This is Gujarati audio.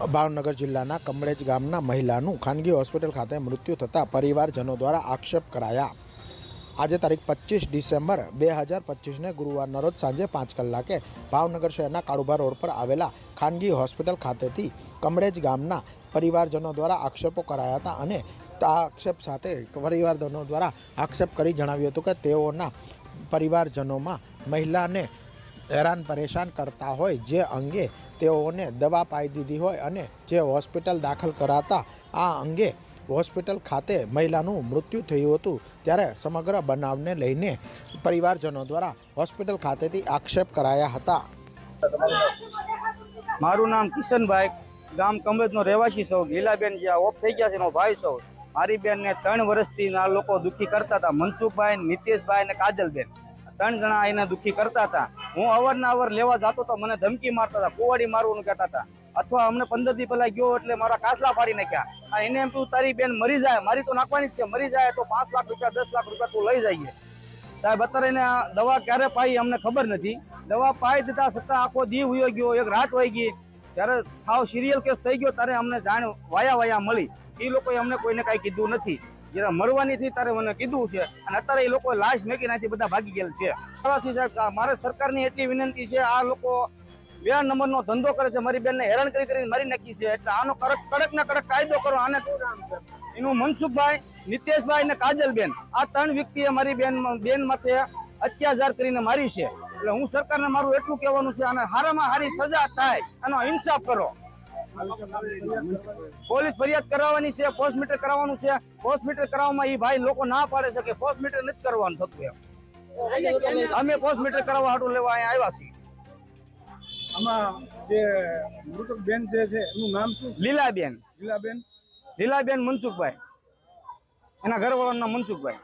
ભાવનગર જિલ્લાના કમળેજ ગામના મહિલાનું ખાનગી હોસ્પિટલ ખાતે મૃત્યુ થતાં પરિવારજનો દ્વારા આક્ષેપ કરાયા. આજે તારીખ પચીસ ડિસેમ્બર બે હજાર પચીસને ગુરુવારના રોજ સાંજે પાંચ કલાકે ભાવનગર શહેરના કાળુભા રોડ પર આવેલા ખાનગી હોસ્પિટલ ખાતેથી કમળેજ ગામના પરિવારજનો દ્વારા આક્ષેપો કરાયા હતા અને આ આક્ષેપ સાથે પરિવારજનો દ્વારા આક્ષેપ કરી જણાવ્યું હતું કે તેઓના પરિવારજનોમાં મહિલાને હેરાન પરેશાન કરતા હોય જે અંગે તેઓને દવા પાઈ દીધી હોય અને જે હોસ્પિટલ દાખલ કરાતા આ અંગે હોસ્પિટલ ખાતે મહિલાનું મૃત્યુ થયું હતું. ત્યારે સમગ્ર બનાવને લઈને પરિવારજનો દ્વારા હોસ્પિટલ ખાતેથી આક્ષેપ કરાયા હતા. મારું નામ કિશનભાઈ, ગામ કમરેજનો રહેવાસી સૌ લીલાબેન જે ઓફ થઈ ગયા છે, એનો ભાઈ સૌ મારી બેનને ત્રણ વર્ષથી આ લોકો દુઃખી કરતા હતા. મનસુખભાઈ, નિતેશભાઈ અને કાજલબેન. ત્રણ જણા એને દુઃખી કરતા હતા. હું અવારનવાર લેવા જતો તો મને ધમકી મારતા હતા, કુવાડી મારવાનું કહેતા હતા. અથવા અમને પંદર દી પહેલા ગયો એટલે મારા કાચલા ફાડી નાખ્યા. અને એને એમ તું તારી બેન મરી જાય, મારી તો નાખવાની જ છે, મરી જાય તો પાંચ લાખ રૂપિયા, દસ લાખ રૂપિયા તું લઈ જઈએ. સાહેબ, અત્યારે એને દવા ક્યારે પાઈ અમને ખબર નથી. દવા પાઈ દીધા છતાં આખો દી વયો ગયો, એક રાત વહી ગઈ. ત્યારે થાવ સિરિયલ કેસ થઈ ગયો, ત્યારે અમને જાણ વાયા વાયા મળી. એ લોકોએ અમને કોઈને કાંઈ કીધું નથી. જ્યારે મરવાની હતી ત્યારે મને કીધું છે. અને અત્યારે એ લોકો લાશ મેકી નાખી બધા ભાગી ગયેલ છે. મારે સરકારની એટલી વિનંતી છે, આ લોકો બે નંબરનો ધંધો કરે છે. મારી બેનને હેરાન કરી કરીને મારી નાખી છે. એટલે આનો કડક કડક ને કડક કાયદો કરો. આને એનું મનસુખભાઈ, નિતેશભાઈ અને કાજલબેન. આ ત્રણ વ્યક્તિએ મારી બેન બેન માથે અત્યાચાર કરીને મારી છે. એટલે હું સરકારને મારું એટલું કહેવાનું છે, અને હારામાં હારી સજા થાય, એનો ઇન્સાફ કરો. પોલીસ ફરિયાદ કરાવવાની છે પોસ્ટ મીટર કરાવવાનું છે. પોસ્ટ મીટર કરાવવામાં એ ભાઈ લોકો ના પાડે છે કે પોસ્ટ મીટર નથી કરવાનું થતું એમ. અમે પોસ્ટ મીટર કરાવવા હાટું લેવા અહીંયા આવ્યા છીએ. આમાં જે મૃતક બેન જે છે એનું નામ શું લીલાબેન. લીલાબેન? લીલાબેન મનસુખભાઈ. એના ઘરવાળાનું નામ મનસુખભાઈ.